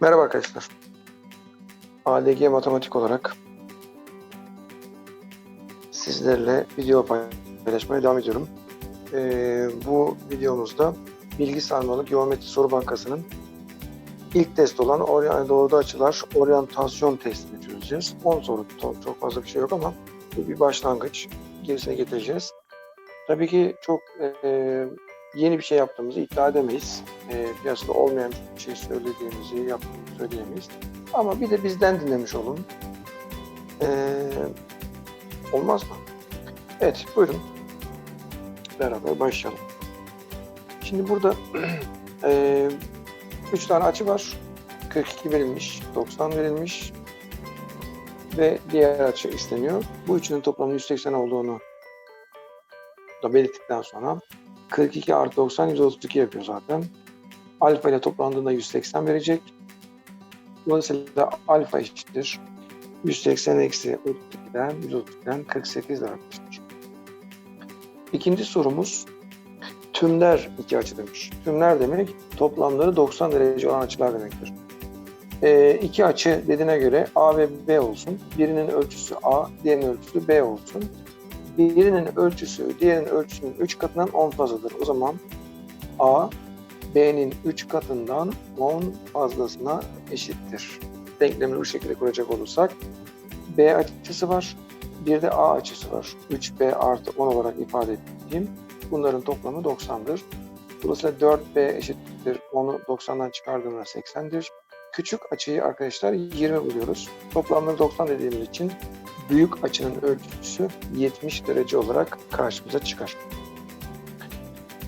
Merhaba arkadaşlar. ALG matematik olarak sizlerle video paylaşmaya devam ediyorum. Ee, bu videomuzda bilgi sarmalı geometri soru bankasının ilk test olan orya- doğruda açılar oryantasyon testini çözeceğiz. 10 soru çok, fazla bir şey yok ama bir başlangıç. Gerisine getireceğiz. Tabii ki çok e, yeni bir şey yaptığımızı iddia edemeyiz. E, piyasada olmayan bir şey söylediğimizi, yaptığımızı söyleyemeyiz. Ama bir de bizden dinlemiş olun. E, olmaz mı? Evet, buyurun. Beraber başlayalım. Şimdi burada e, 3 tane açı var. 42 verilmiş, 90 verilmiş ve diğer açı isteniyor. Bu üçünün toplamı 180 olduğunu da belirttikten sonra 42 artı 90 132 yapıyor zaten. Alfa ile toplandığında 180 verecek. Dolayısıyla alfa eşittir. 180 eksi 32'den 132'den 48 arkadaşlar. İkinci sorumuz tümler iki açı demiş. Tümler demek toplamları 90 derece olan açılar demektir. Ee, iki açı dediğine göre A ve B olsun. Birinin ölçüsü A, diğerinin ölçüsü B olsun birinin ölçüsü diğerinin ölçüsünün 3 katından 10 fazladır. O zaman A, B'nin 3 katından 10 fazlasına eşittir. Denklemini bu şekilde kuracak olursak B açısı var, bir de A açısı var. 3B artı 10 olarak ifade ettiğim bunların toplamı 90'dır. Dolayısıyla 4B eşittir 10'u 90'dan çıkardığımda 80'dir. Küçük açıyı arkadaşlar 20 buluyoruz. Toplamları 90 dediğimiz için büyük açının ölçüsü 70 derece olarak karşımıza çıkar.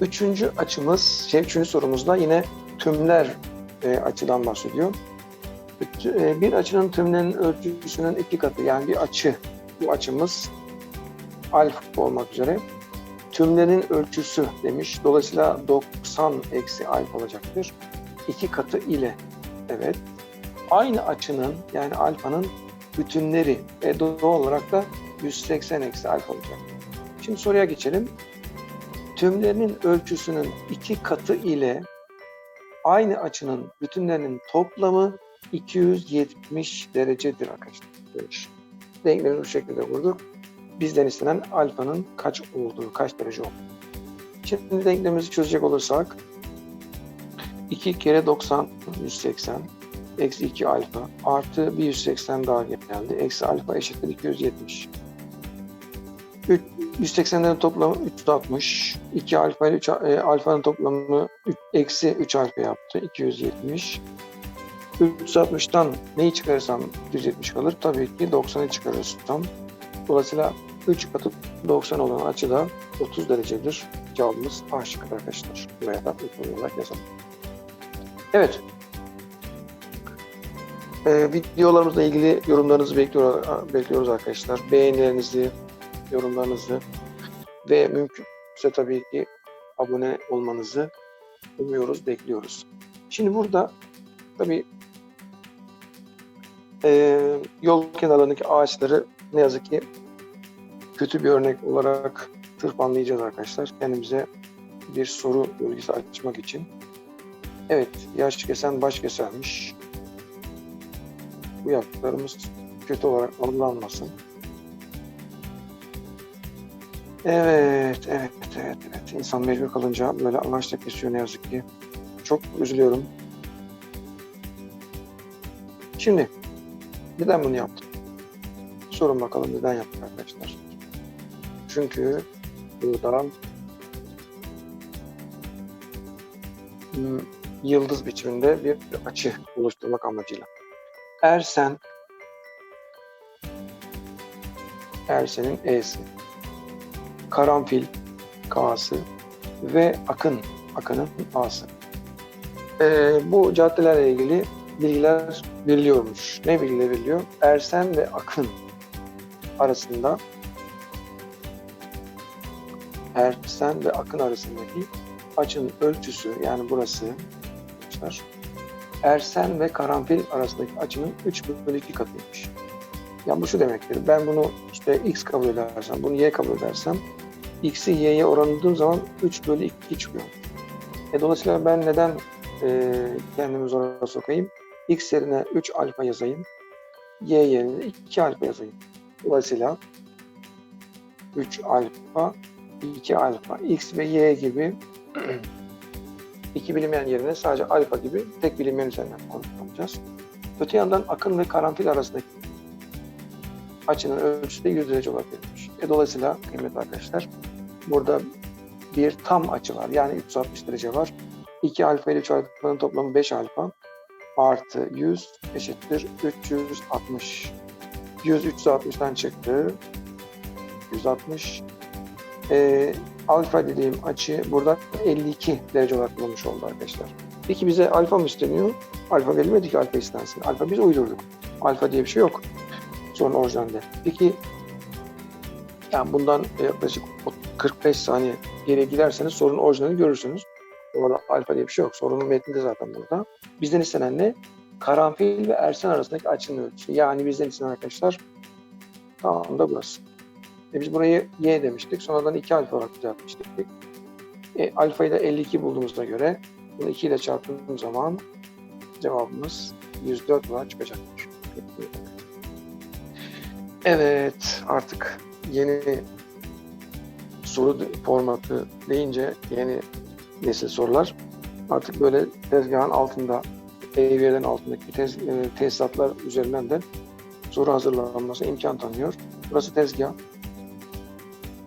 Üçüncü açımız, şey, üçüncü sorumuzda yine tümler e, açıdan bahsediyor. E, bir açının tümlerinin ölçüsünün iki katı yani bir açı, bu açımız alfa olmak üzere tümlerin ölçüsü demiş. Dolayısıyla 90 eksi alfa olacaktır. İki katı ile evet aynı açının yani alfanın bütünleri ve doğal olarak da 180 eksi alfa olacak. Şimdi soruya geçelim. Tümlerinin ölçüsünün iki katı ile aynı açının bütünlerinin toplamı 270 derecedir arkadaşlar. Demiş. Denklemi bu şekilde kurduk. Bizden istenen alfanın kaç olduğu, kaç derece olduğu. Şimdi denklemimizi çözecek olursak 2 kere 90, 180 eksi 2 alfa artı bir 180 daha geldi. Eksi alfa eşittir 270. 180'lerin toplamı 360. 2 alfa ile 3 e, alfanın toplamı 3, eksi 3 alfa yaptı. 270. 360'tan neyi çıkarırsam 170 kalır. Tabii ki 90'ı çıkarırsam. Dolayısıyla 3 katı 90 olan açı da 30 derecedir. Cevabımız A şıkkıdır arkadaşlar. Buraya da ilk olarak yazalım. Evet. Ee, videolarımızla ilgili yorumlarınızı bekliyor, bekliyoruz arkadaşlar. Beğenilerinizi, yorumlarınızı ve mümkünse tabii ki abone olmanızı umuyoruz, bekliyoruz. Şimdi burada tabii e, yol kenarlarındaki ağaçları ne yazık ki kötü bir örnek olarak tırpanlayacağız arkadaşlar. Kendimize bir soru bölgesi açmak için. Evet, yaş kesen baş kesermiş bu yaptıklarımız kötü olarak algılanmasın. Evet, evet, evet, evet. İnsan mecbur kalınca böyle ağaçta kesiyor ne yazık ki. Çok üzülüyorum. Şimdi, neden bunu yaptım? Sorun bakalım neden yaptık arkadaşlar. Çünkü burada yıldız biçiminde bir açı oluşturmak amacıyla. Ersen Ersen'in E'si. Karanfil K'sı ve Akın Akın'ın A'sı. Ee, bu caddelerle ilgili bilgiler veriliyormuş. Ne bilgiler veriliyor? Ersen ve Akın arasında Ersen ve Akın arasındaki açının ölçüsü yani burası Ersen ve karanfil arasındaki açının 3 bölü 2 katıymış. Yani bu şu demektir. Ben bunu işte x kabul edersem, bunu y kabul edersem x'i y'ye oranladığım zaman 3 bölü 2 çıkıyor. E, dolayısıyla ben neden e, kendimi zora sokayım? X yerine 3 alfa yazayım. Y yerine 2 alfa yazayım. Dolayısıyla 3 alfa, 2 alfa, X ve Y gibi iki bilinmeyen yerine sadece alfa gibi tek bilinmeyen üzerinden konuşacağız. Öte yandan akım ve karanfil arasındaki açının ölçüsü de 100 derece olarak verilmiş. E, dolayısıyla kıymetli arkadaşlar burada bir tam açı var. Yani 360 derece var. 2 alfa ile 3 alfanın toplamı 5 alfa artı 100 eşittir 360. 100 360'dan çıktı. 160. Ee, alfa dediğim açı burada 52 derece olarak bulunmuş oldu arkadaşlar. Peki bize alfa mı isteniyor? Alfa verilmedi ki alfa istensin. Alfa biz uydurduk. Alfa diye bir şey yok. Sorun orijinalde. Peki yani bundan yaklaşık 45 saniye geriye giderseniz sorunun orijinalini görürsünüz. Orada alfa diye bir şey yok. Sorunun metninde zaten burada. Bizden istenen ne? Karanfil ve ersen arasındaki açının ölçüsü. Yani bizden istenen arkadaşlar tamam da burası. E biz burayı y demiştik. Sonradan 2 alfa olarak düzeltmiştik. E, alfayı da 52 bulduğumuzda göre bunu 2 ile çarptığım zaman cevabımız 104 olarak çıkacaktır. Evet artık yeni soru formatı deyince yeni nesil sorular artık böyle tezgahın altında EVR'lerin altındaki tez, e, tesisatlar üzerinden de soru hazırlanması imkan tanıyor. Burası tezgah,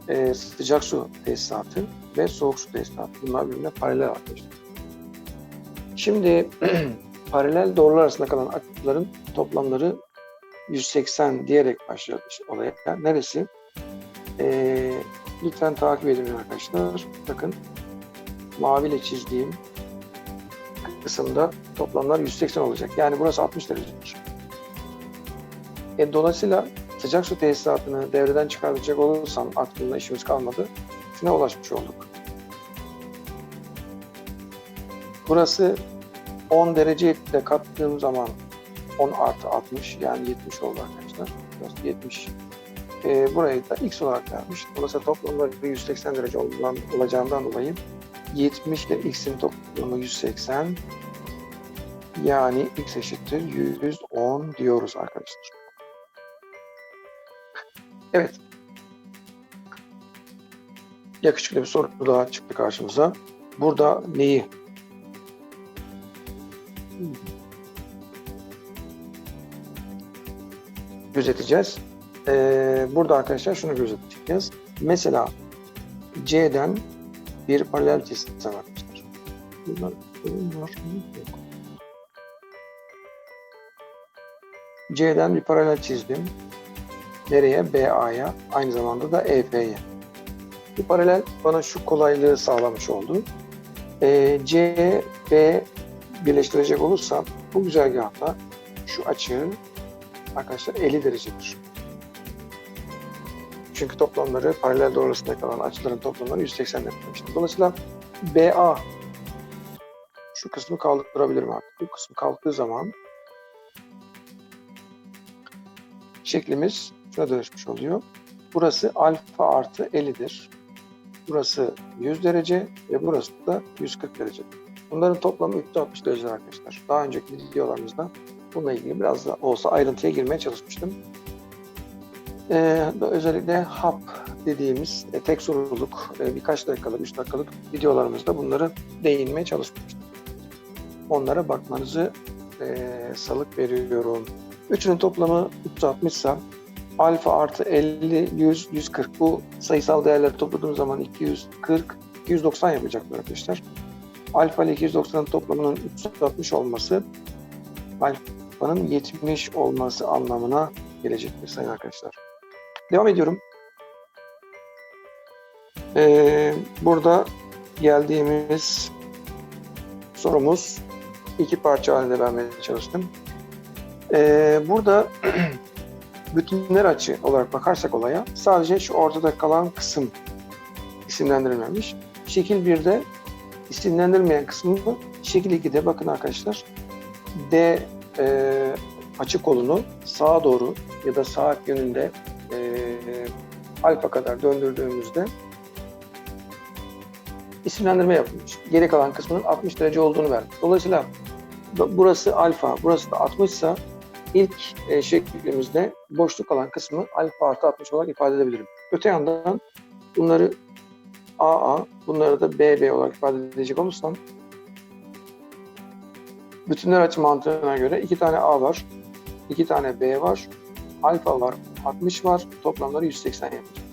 e, sıcak su tesisatı ve soğuk su tesisatı. Bunlar birbirine paralel arkadaşlar. Şimdi paralel doğrular arasında kalan açıların toplamları 180 diyerek başlıyor olaya. Neresi? E, lütfen takip edin arkadaşlar. Bakın maviyle çizdiğim kısımda toplamlar 180 olacak. Yani burası 60 derecedir. E, dolayısıyla sıcak su tesisatını devreden çıkartacak olursam aklımda işimiz kalmadı. Şuna ulaşmış olduk. Burası 10 derece ile kattığım zaman 10 artı 60 yani 70 oldu arkadaşlar. Burası 70. E, burayı da x olarak vermiş. Dolayısıyla toplamları 180 derece olacağından dolayı 70 ile x'in toplamı 180 yani x eşittir 110 diyoruz arkadaşlar. Evet. Yakışıklı bir soru daha çıktı karşımıza. Burada neyi gözeteceğiz? Ee, burada arkadaşlar şunu gözeteceğiz. Mesela C'den bir paralel çizim arkadaşlar. Bunlar, bunlar yok. C'den bir paralel çizdim. Nereye? BA'ya. Aynı zamanda da EF'ye. Bu paralel bana şu kolaylığı sağlamış oldu. E, C, B birleştirecek olursam bu güzergahta şu açının arkadaşlar 50 derecedir. Çünkü toplamları paralel doğrusunda kalan açıların toplamları 180 derece. Dolayısıyla BA şu kısmı kaldırabilirim artık. Bu kısmı kalktığı zaman şeklimiz şuna dönüşmüş oluyor. Burası alfa artı 50'dir. Burası 100 derece ve burası da 140 derece. Bunların toplamı 360 derece arkadaşlar. Daha önceki videolarımızda bununla ilgili biraz da olsa ayrıntıya girmeye çalışmıştım. Ee, özellikle HAP dediğimiz e, tek soruluk e, birkaç dakikalık, 3 dakikalık videolarımızda bunları değinmeye çalışmıştım. Onlara bakmanızı e, salık veriyorum. Üçünün toplamı 360 ise alfa artı 50, 100, 140 bu sayısal değerleri topladığım zaman 240, 290 yapacaktır arkadaşlar. Alfa ile 290'ın toplamının 360 olması alfanın 70 olması anlamına gelecektir sayın arkadaşlar. Devam ediyorum. Ee, burada geldiğimiz sorumuz iki parça halinde vermeye çalıştım. Ee, burada bütünler açı olarak bakarsak olaya sadece şu ortada kalan kısım isimlendirilmemiş. Şekil 1'de isimlendirilmeyen kısmı şekil 2'de bakın arkadaşlar D e, açı kolunu sağa doğru ya da saat yönünde e, alfa kadar döndürdüğümüzde isimlendirme yapılmış. Geri kalan kısmının 60 derece olduğunu vermiş. Dolayısıyla bu- burası alfa, burası da 60 ise ilk e, şeklimizde boşluk kalan kısmı alfa artı 60 olarak ifade edebilirim. Öte yandan bunları AA, bunları da BB olarak ifade edecek olursam bütünler açı mantığına göre iki tane A var, iki tane B var, alfa var, 60 var, toplamları 180 yapacak.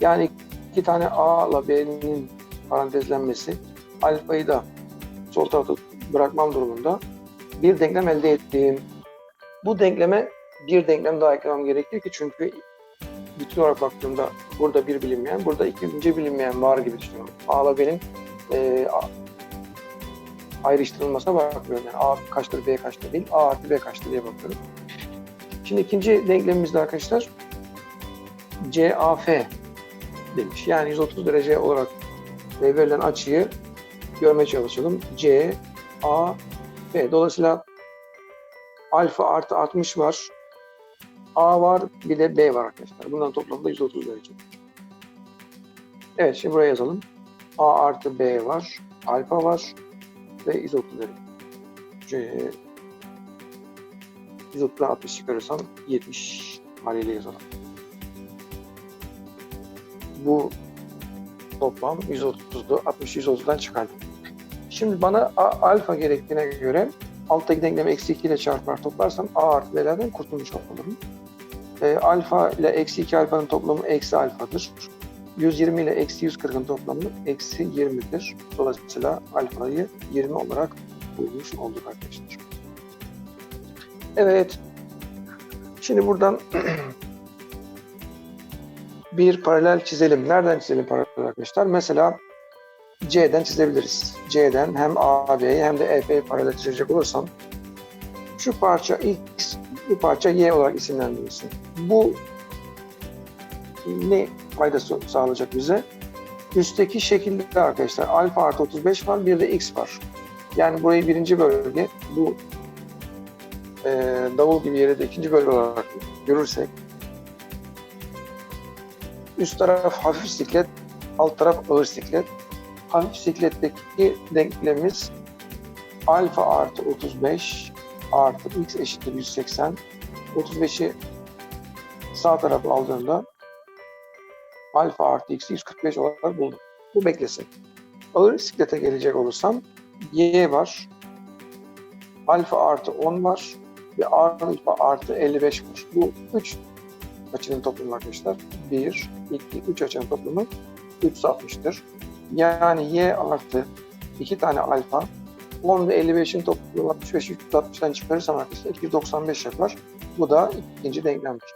Yani iki tane A ile B'nin parantezlenmesi, alfayı da sol tarafta bırakmam durumunda bir denklem elde ettiğim. Bu denkleme bir denklem daha eklemem gerekiyor ki çünkü bütün olarak baktığımda burada bir bilinmeyen, burada ikinci bilinmeyen var gibi düşünüyorum. A ile B'nin e, ayrıştırılmasına bakmıyorum. Yani A kaçtır, B kaçtır değil, A artı B kaçtır diye bakıyorum. Şimdi ikinci denklemimizde arkadaşlar CAF demiş. Yani 130 derece olarak verilen açıyı görmeye çalışalım. C, A, B. Dolayısıyla alfa artı 60 var. A var, bir de B var arkadaşlar. Bunların toplamda 130 derece. Evet, şimdi buraya yazalım. A artı B var, alfa var ve 130 derece. C, 130'dan 60 çıkarırsam 70 haliyle yazalım. Bu toplam 130'du. 60 130'dan çıkardım. Şimdi bana alfa gerektiğine göre alttaki denklemi eksi 2 ile çarpar toplarsam A artı B'lerden kurtulmuş olurum. E, alfa ile eksi 2 alfanın toplamı eksi alfadır. 120 ile eksi 140'ın toplamı eksi 20'dir. Dolayısıyla alfayı 20 olarak bulmuş olduk arkadaşlar. Evet. Şimdi buradan bir paralel çizelim. Nereden çizelim paralel arkadaşlar? Mesela C'den çizebiliriz. C'den hem AB'yi hem de EF'yi paralel çizecek olursam şu parça X, bu parça Y olarak isimlendirilsin. Bu ne faydası sağlayacak bize? Üstteki şekilde arkadaşlar alfa artı 35 var, bir de X var. Yani burayı birinci bölge, bu e, davul gibi yeri de ikinci bölge olarak görürsek üst taraf hafif siklet, alt taraf ağır siklet. Hafif sikletteki denklemimiz alfa artı 35 artı x eşittir 180. 35'i sağ tarafa aldığımda alfa artı x 145 olarak buldum. Bu beklesin. Ağır siklete gelecek olursam y var. Alfa artı 10 var. Ve alfa artı 55 var. Bu 3 açının toplamı arkadaşlar. 1, 2, 3 açının toplamı 360'tır. Yani y artı 2 tane alfa 10 ve 55'in toplamı 65, 360'dan çıkarırsam arkadaşlar 295 yapar. Bu da ikinci denklemdir.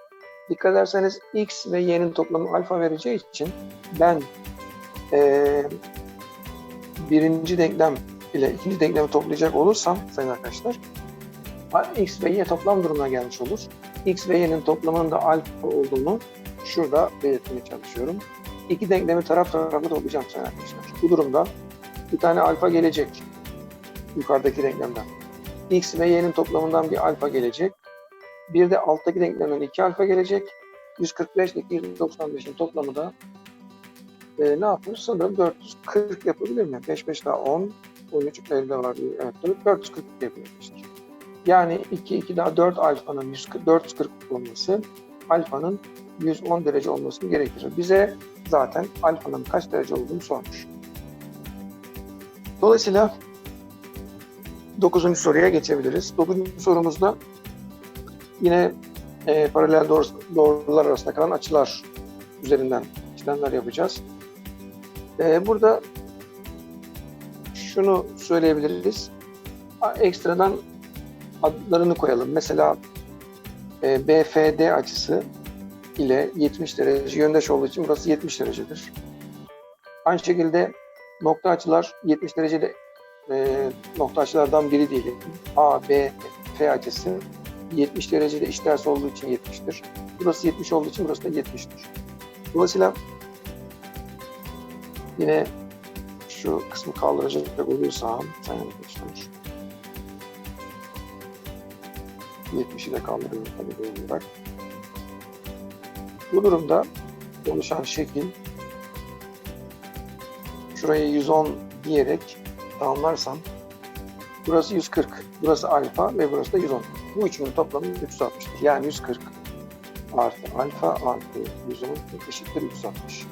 Dikkat ederseniz x ve y'nin toplamı alfa vereceği için ben eee, birinci denklem ile ikinci denklemi toplayacak olursam sayın arkadaşlar x ve y toplam durumuna gelmiş olur. x ve y'nin toplamının da alfa olduğunu şurada belirtmeye çalışıyorum. İki denklemi taraf tarafa toplayacağım sayın arkadaşlar. Bu durumda bir tane alfa gelecek yukarıdaki denklemden. x ve y'nin toplamından bir alfa gelecek. Bir de alttaki denklemden iki alfa gelecek. 145 ile 295'in toplamı da e, ne yapıyor? Sanırım 440 yapabilir mi? 5 5 daha 10, 13 elde var. Evet, 440 yapıyor. Yani 2, 2 daha 4 alfanın 140, 440 olması alfanın 110 derece olmasını gerektirir. Bize zaten alfanın kaç derece olduğunu sormuş. Dolayısıyla 9. soruya geçebiliriz. 9. sorumuzda yine e, paralel doğru, doğrular arasında kalan açılar üzerinden işlemler yapacağız. E, burada şunu söyleyebiliriz. Ekstradan adlarını koyalım. Mesela e, BFD açısı ile 70 derece yöndeş olduğu için burası 70 derecedir. Aynı şekilde nokta açılar 70 derecede e, nokta açılardan biri değil. A, B, F açısı 70 derecede iç ters olduğu için 70'tir. Burası 70 olduğu için burası da 70'tir. Dolayısıyla yine şu kısmı kaldıracak olursam sayın arkadaşlar 70'i de kaldırıyorum tabii doğal olarak. Bu durumda oluşan şekil şurayı 110 diyerek tamamlarsam Burası 140. Burası alfa ve burası da 110. Bu üçünün toplamı 360'tır. Yani 140 artı alfa artı 110 eşittir 360.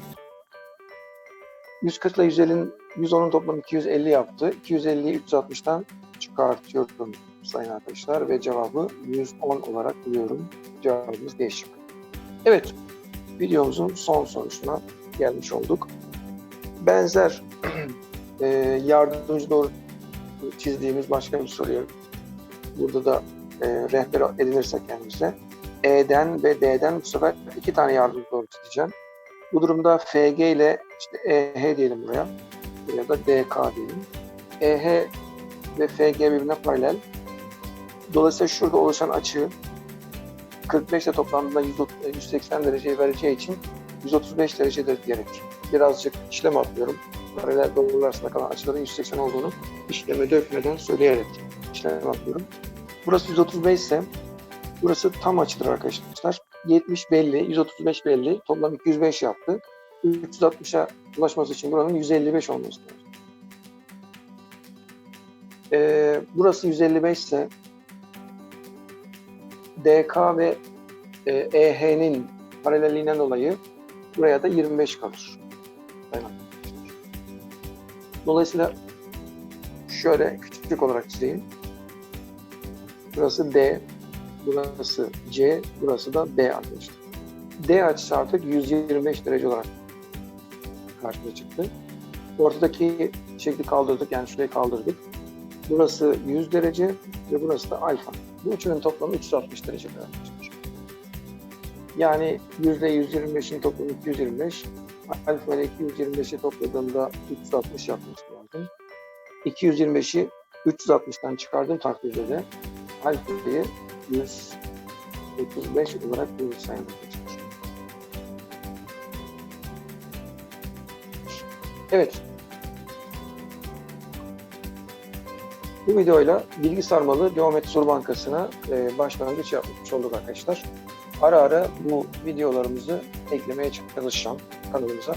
140 ile 150'nin 110'un toplamı 250 yaptı. 250'yi 360'tan çıkartıyorum sayın arkadaşlar ve cevabı 110 olarak buluyorum. Cevabımız değişik. Evet, videomuzun son sorusuna gelmiş olduk. Benzer e, yardımcı doğru çizdiğimiz başka bir soruyu burada da e, rehber edinirsek kendimize E'den ve D'den bu sefer iki tane yardımcı doğru çizeceğim. Bu durumda FG ile işte EH diyelim buraya ya da DK diyelim. EH ve FG birbirine paralel. Dolayısıyla şurada oluşan açı 45 ile toplamda 180 dereceyi vereceği için 135 derecedir diyerek birazcık işlem atlıyorum. Paralel doğrular arasında kalan açıların 180 olduğunu işleme dökmeden söyleyerek işlem atlıyorum. Burası 135 ise burası tam açıdır arkadaşlar. 70 belli, 135 belli. Toplam 205 yaptı. 360'a ulaşması için buranın 155 olması lazım. Ee, burası 155 ise DK ve e, EH'nin paralelliğinden dolayı buraya da 25 kalır. Dolayısıyla şöyle küçük olarak çizeyim. Burası D, burası C, burası da D arkadaşlar. D açısı artık 125 derece olarak karşıma çıktı. Ortadaki şekli kaldırdık, yani şurayı kaldırdık. Burası 100 derece ve burası da alfa. Bu üçünün toplamı 360 derece arkadaşlar. Yani %125'in toplamı 225. Alfa ile 225'i topladığımda 360 yapması lazım. 225'i 360'tan çıkardığım takdirde de alfayı 135 olarak sayın arkadaşlar. Evet. Bu videoyla bilgi sarmalı geometri soru bankasına e, başlangıç yapmış olduk arkadaşlar. Ara ara bu videolarımızı eklemeye çalışacağım kanalımıza.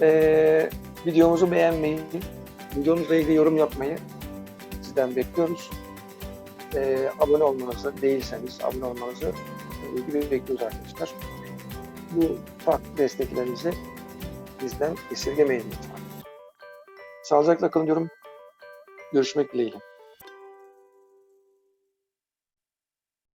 E, videomuzu beğenmeyi, videomuzla ilgili yorum yapmayı sizden bekliyoruz. E, abone olmanızı değilseniz abone olmanızı ilgili bekliyoruz arkadaşlar. Bu farklı desteklerinizi bizden esirgemeyin lütfen. Sağlıcakla kalın diyorum. Görüşmek dileğiyle.